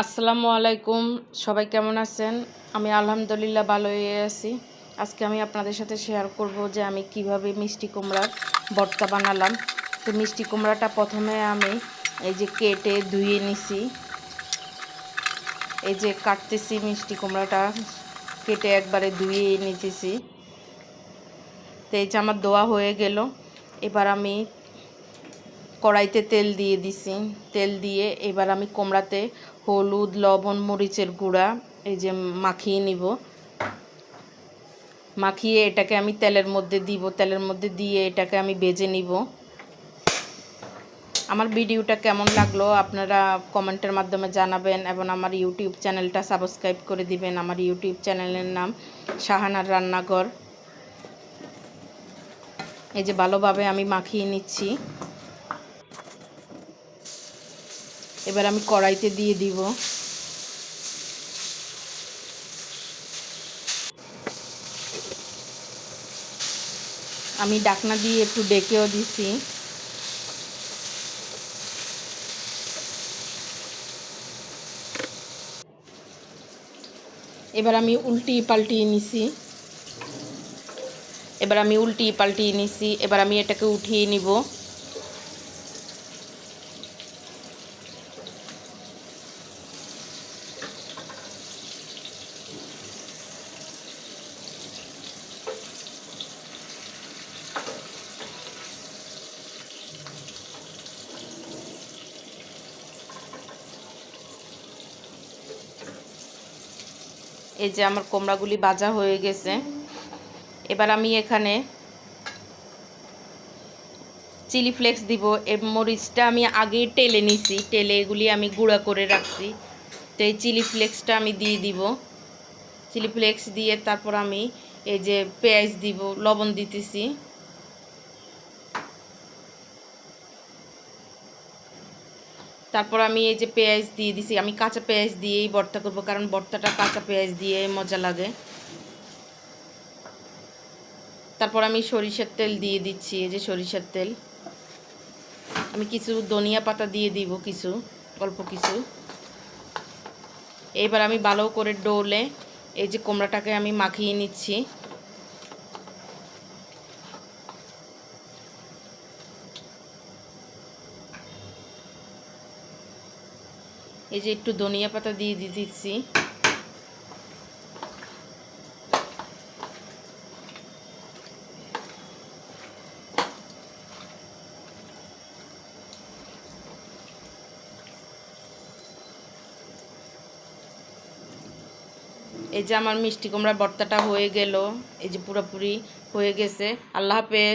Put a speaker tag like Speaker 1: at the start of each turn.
Speaker 1: আসসালামু আলাইকুম। সবাই কেমন আছেন? আমি আলহামদুলিল্লাহ ভালোই আছি। আজকে আমি আপনাদের সাথে শেয়ার করব যে আমি কীভাবে মিষ্টি কুমড়ার ভর্তা বানালাম। তো মিষ্টি কুমড়াটা প্রথমে আমি এই যে কেটে ধুয়ে নিছি। এই যে কাটতেছি মিষ্টি কুমড়াটা, কেটে একবারে ধুয়ে নিতেছি। তো এই যে আমার দোয়া হয়ে গেল। এবার আমি কড়াইতে তেল দিয়ে দিছি। তেল দিয়ে এবার আমি কুমড়াতে হলুদ, লবণ, মরিচের গুঁড়া এই যে মাখিয়ে নিব। মাখিয়ে এটাকে আমি তেলের মধ্যে দিব। তেলের মধ্যে দিয়ে এটাকে আমি বেজে নিব। আমার ভিডিওটা কেমন লাগল আপনারা কমেন্টের মাধ্যমে জানাবেন এবং আমার ইউটিউব চ্যানেলটা সাবস্ক্রাইব করে দিবেন। আমার ইউটিউব চ্যানেলের নাম শাহানার রান্নাঘর। এই যে ভালোভাবে আমি মাখিয়ে নিচ্ছি। এবার আমি কড়াইতে দিয়ে দিব। আমি ডাকনা দিয়ে একটু ডেকেও দিছি। এবার আমি উল্টি পাল্টিয়ে নিছি। এবার আমি উল্টি পাল্টিয়ে নিছি। এবার আমি এটাকে উঠিয়ে নিব। এই যে আমার কোমড়াগুলি বাজা হয়ে গেছে। এবার আমি এখানে চিলি ফ্লেক্স দিব। এ মরিচটা আমি আগে টেলে নিছি। টেলে এগুলি আমি গুঁড়া করে রাখছি। তো এই চিলি ফ্লেক্সটা আমি দিয়ে দিব। চিলি ফ্লেক্স দিয়ে তারপর আমি এই যে পেঁয়াজ দিব, লবণ দিতেছি। তারপর আমি এই যে পেঁয়াজ দিয়ে দিছি, আমি কাঁচা পেঁয়াজ দিয়েই ভর্তা করব, কারণ ভর্তাটা কাঁচা পেঁয়াজ দিয়ে মজা লাগে। তারপর আমি সরিষার তেল দিয়ে দিচ্ছি, এই যে সরিষার তেল। আমি কিছু ধনিয়া পাতা দিয়ে দিব, কিছু, অল্প কিছু। এবার আমি ভালো করে ডোলে এই যে কোমড়াটাকে আমি মাখিয়ে নিচ্ছি। এই যে একটু ধনিয়া পাতা দিয়ে দিয়ে দিচ্ছি। এই যে আমার মিষ্টি কুমড়া ভর্তাটা হয়ে গেল, এই যে পুরোপুরি হয়ে গেছে। আল্লাহ হাফেজ।